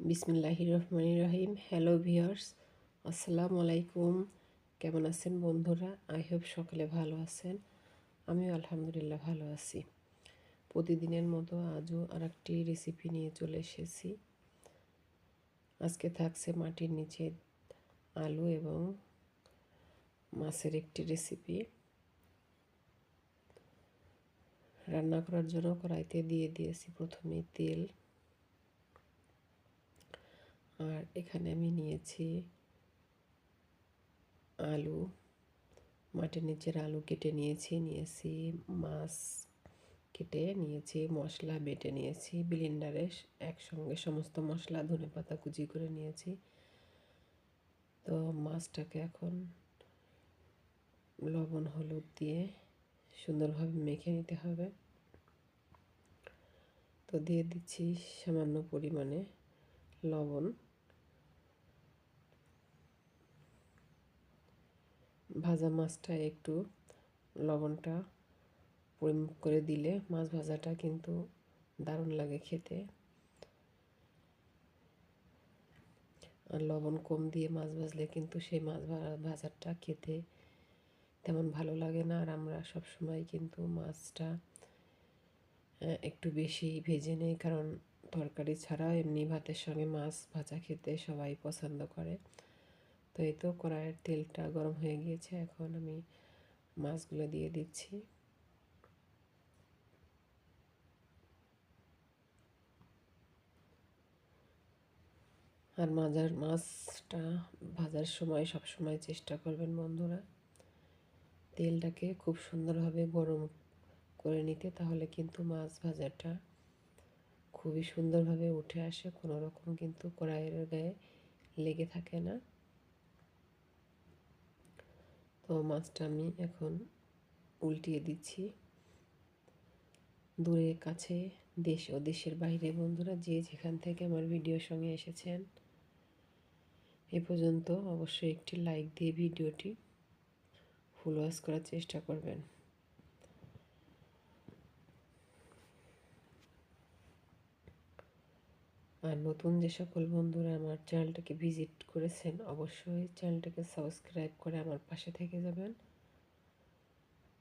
বিসমিল্লাহ রহমান রহিম। Hello viewers আসসালামু আলাইকুম। কেমন আছেন বন্ধুরা? আই হোপ সকলে ভালো আছেন। আমিও আলহামদুলিল্লাহ ভালো আছি। প্রতিদিনের মতো আজও আর একটি রেসিপি নিয়ে চলে এসেছি। আজকে থাকছে মাটির নিচে আলু এবং মাছের একটি রেসিপি রান্না করার জন্য কড়াইতে দিয়ে দিয়েছি প্রথমে তেল। আর এখানে আমি নিয়েছি আলু। মাটির নিচের আলু কেটে নিয়েছি নিয়েছি মাছ কেটে নিয়েছি, মশলা বেটে নিয়েছি ব্লিন্ডারে একসঙ্গে সমস্ত মশলা, ধনে পাতা কুচি করে নিয়েছি। তো মাছটাকে এখন লবণ, হলুদ দিয়ে সুন্দরভাবে মেখে নিতে হবে। তো দিয়ে দিচ্ছি সামান্য পরিমাণে লবণ। ভাজা মাছটা একটু লবণটা পরিমাপ করে দিলে মাছ ভাজাটা কিন্তু দারুণ লাগে খেতে। আর লবণ কম দিয়ে মাছ ভাজলে কিন্তু সেই মাছ ভাজাটা খেতে তেমন ভালো লাগে না। আর আমরা সব সময় কিন্তু মাছটা একটু বেশি ভেজে নেই। কারণ তরকারি ছাড়া এমনি ভাতের সঙ্গে মাছ ভাজা খেতে সবাই পছন্দ করে। তো এই তো কড়াইয়ের তেলটা গরম হয়ে গিয়েছে, এখন আমি মাছগুলো দিয়ে দিচ্ছি। আর মাজার মাছটা ভাজার সময় সব সময় চেষ্টা করবেন বন্ধুরা। তেলটাকে খুব সুন্দরভাবে গরম করে নিতে, তাহলে কিন্তু মাছ ভাজাটা খুবই সুন্দরভাবে উঠে আসে, কোনো রকম কিন্তু কড়াইয়ের গায়ে লেগে থাকে না। তো মাছটা আমি এখন উল্টিয়ে দিচ্ছি। দূরে, কাছে, দেশ ও দেশের বাইরে। বন্ধুরা, যে যেখান থেকে আমার ভিডিওর সঙ্গে এসেছেন, এ পর্যন্ত অবশ্যই একটি লাইক দিয়ে ভিডিওটি ফুল ওয়াশ করার চেষ্টা করবেন। আর নতুন যে সকল বন্ধুরা আমার চ্যানেলটাকে ভিজিট করেছেন, অবশ্যই চ্যানেলটাকে সাবস্ক্রাইব করে আমার পাশে থেকে যাবেন।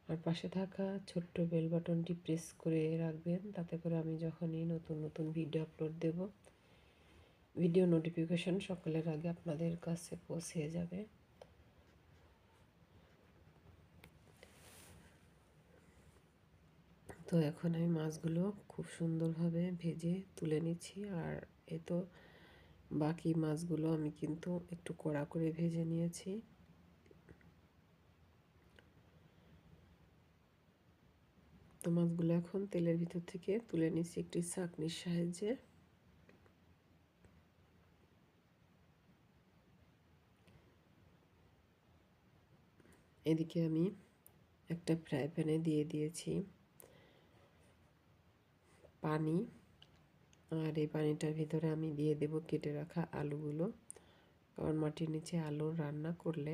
আর পাশে থাকা ছোট্ট বেল বাটনটি প্রেস করে রাখবেন, তাতে করে আমি যখনই নতুন নতুন ভিডিও আপলোড দেব, ভিডিও নোটিফিকেশন সকলের আগে আপনাদের কাছে পৌঁছে যাবে। তো এখন আমি মাছগুলো খুব সুন্দরভাবে ভেজে তুলে নিচ্ছি। আর এ তো বাকি মাছগুলো আমি কিন্তু একটু কড়া করে ভেজে নিয়েছি। তো মাছগুলো এখন তেলের ভিতর থেকে তুলে নিচ্ছি একটি চাকনির সাহায্যে। এদিকে আমি একটা ফ্রাই প্যানে দিয়ে দিয়েছি। পানি। আর এই পানিটার ভিতরে আমি দিয়ে দেব কেটে রাখা আলুগুলো। কারণ মাটির নিচে আলু রান্না করলে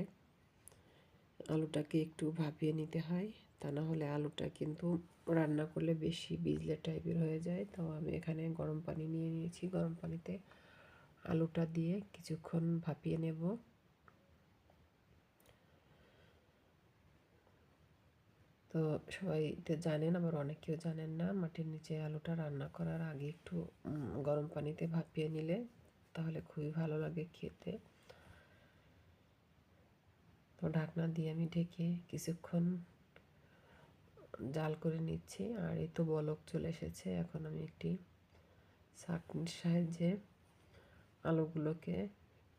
আলুটাকে একটু ভাপিয়ে নিতে হয়। তা না হলে আলুটা কিন্তু রান্না করলে বেশি বিজলে টাইপের হয়ে যায়। তো আমি এখানে গরম পানি নিয়ে নিয়েছি। গরম পানিতে আলুটা দিয়ে কিছুক্ষণ ভাপিয়ে নেব। তো সবাই এটা জানেন, আবার অনেকেও জানেন না, মাটির নিচে আলুটা রান্না করার আগে একটু গরম পানিতে ভাপিয়ে নিলে তাহলে খুবই ভালো লাগে খেতে। তো ঢাকনা দিয়ে আমি ঢেকে কিছুক্ষণ জাল করে নিচ্ছি, আর এই তো বলক চলে এসেছে। এখন আমি একটি চাটনির সাহায্যে আলুগুলোকে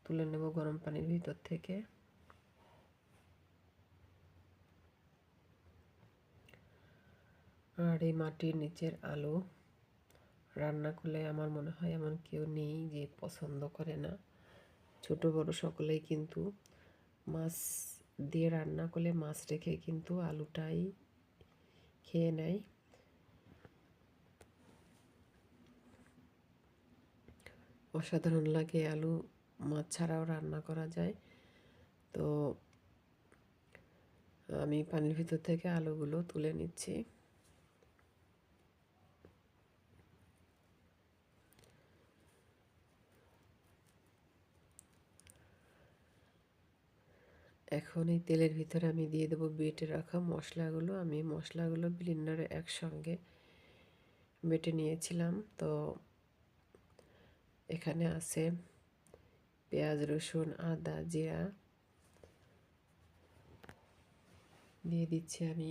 তুলে নেব গরম পানির ভিতর থেকে। আর এই মাটির নিচের আলু। রান্না করলে আমার মনে হয় এমন কেউ নেই যে পছন্দ করে না। ছোট, বড় সকলেই কিন্তু মাছ দিয়ে রান্না করলে মাছ রেখে কিন্তু আলুটাই খেয়ে নেয়। অসাধারণ লাগে আলু মাছ ছাড়াও রান্না করা যায়। তো আমি পানির ভিতর থেকে আলুগুলো তুলে নিচ্ছি। এখন এই তেলের ভিতরে আমি দিয়ে দেবো বেটে রাখা মশলাগুলো। আমি মশলাগুলো ব্লিন্ডারে একসঙ্গে বেটে নিয়েছিলাম। তো এখানে আছে পেঁয়াজ, রসুন, আদা, জিরা। দিয়ে দিচ্ছি আমি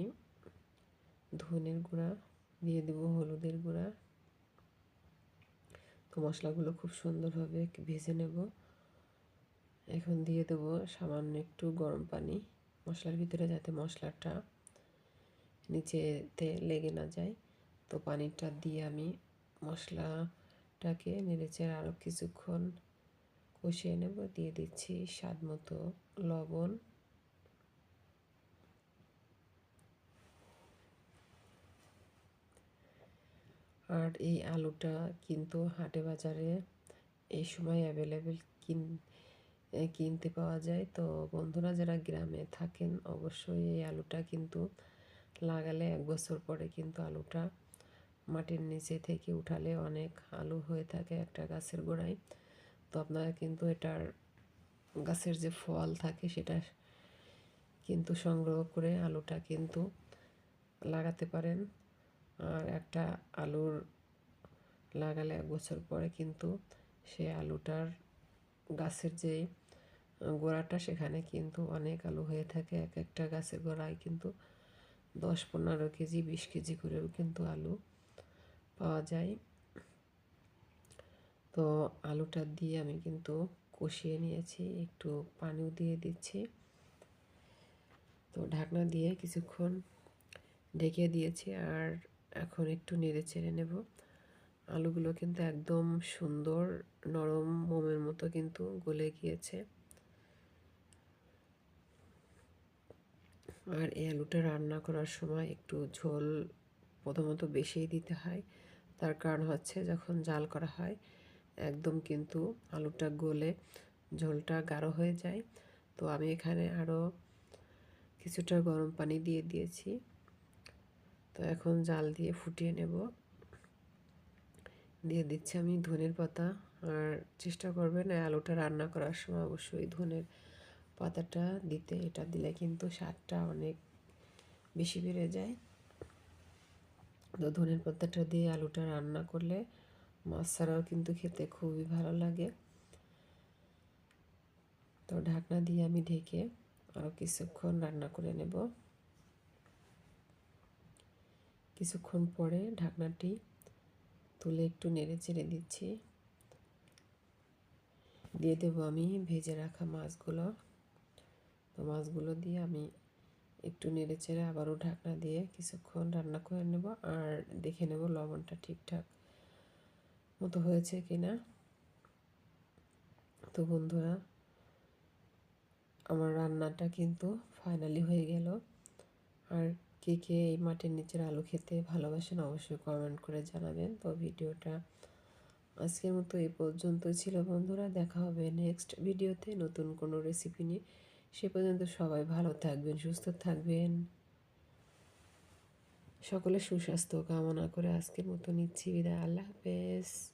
ধনের গুঁড়া। দিয়ে দেবো হলুদের গুঁড়া। তো মশলাগুলো খুব সুন্দরভাবে ভেজে নেব। এখন দিয়ে দেবো সামান্য একটু গরম পানি। মশলার ভিতরে যাতে মশলাটা নিচেতে লেগে না যায়। তো পানিটা দিয়ে আমি মশলাটাকে নেড়েচেড়ে আরও কিছুক্ষণ কষিয়ে নেব। দিয়ে দিচ্ছি স্বাদ মতো লবণ। আর এই আলুটা কিন্তু হাটে বাজারে এই সময় অ্যাভেলেবেল কিন কিনতে পাওয়া যায়। তো বন্ধুরা যারা গ্রামে থাকেন, অবশ্যই এই আলুটা কিন্তু লাগালে এক বছর পরে কিন্তু আলুটা মাটির নিচে থেকে উঠালে অনেক আলু হয়ে থাকে একটা গাছের গোড়ায়। তো আপনারা কিন্তু এটার গাছের যে ফল থাকে সেটা কিন্তু সংগ্রহ করে আলুটা কিন্তু লাগাতে পারেন। আর একটা আলুর লাগালে এক বছর পরে কিন্তু সে আলুটার গাছের যে গোড়াটা সেখানে কিন্তু অনেক আলু হয়ে থাকে, এক একটা গাছের গোড়ায় কিন্তু দশ পনেরো কেজি, বিশ কেজি করেও কিন্তু আলু পাওয়া যায়। তো আলুটা দিয়ে আমি কিন্তু কষিয়ে নিয়েছি, একটু পানিও দিয়ে দিচ্ছি। তো ঢাকনা দিয়ে কিছুক্ষণ ঢেকে দিয়েছি আর এখন একটু নেড়ে চেড়ে নেব। আলুগুলো কিন্তু একদম সুন্দর নরম মোমের মতো কিন্তু গলে গিয়েছে। আর এই আলুটা রান্না করার সময় একটু ঝোল প্রথমত বেশিই দিতে হয়। তার কারণ হচ্ছে যখন জাল করা হয়, একদম কিন্তু আলুটা গলে ঝোলটা গাঢ় হয়ে যায়। তো আমি এখানে আরও কিছুটা গরম পানি দিয়ে দিয়েছি। তো এখন জাল দিয়ে ফুটিয়ে নেব। দিয়ে দিচ্ছি আমি ধনের পাতা আর চেষ্টা করবেন আলুটা রান্না করার সময় অবশ্যই ধনের পাতাটা দিতে, এটা দিলে কিন্তু স্বাদটা অনেক বেশি বেড়ে যায়। তো ধনের পাতাটা দিয়ে আলুটা রান্না করলে মাছ ছাড়াও কিন্তু খেতে খুবই ভালো লাগে। তো ঢাকনা দিয়ে আমি ঢেকে আরও কিছুক্ষণ রান্না করে নেব। কিছুক্ষণ পরে ঢাকনাটি তুলে একটু নেড়ে চেড়ে দিচ্ছি। দিয়ে দেবো আমি ভেজে রাখা মাছগুলো। মাছগুলো দিয়ে আমি একটু নেড়ে চেড়ে আবারও ঢাকনা দিয়ে কিছুক্ষণ রান্না করে নেব আর দেখে নেব লবণটা ঠিকঠাক মতো হয়েছে কি না তো বন্ধুরা, আমার রান্নাটা কিন্তু ফাইনালি হয়ে গেল। আর কে কে এই মাটির নিচের আলু খেতে ভালোবাসেন অবশ্যই কমেন্ট করে জানাবেন। তো ভিডিওটা আজকের মতো এই পর্যন্ত ছিল বন্ধুরা, দেখা হবে নেক্সট ভিডিওতে নতুন কোনো রেসিপি নিয়ে। সে পর্যন্ত সবাই ভালো থাকবেন, সুস্থ থাকবেন। সকলে সুস্বাস্থ্য কামনা করে আজকের মতো নিচ্ছি বিদায়। আল্লাহ হাফেজ।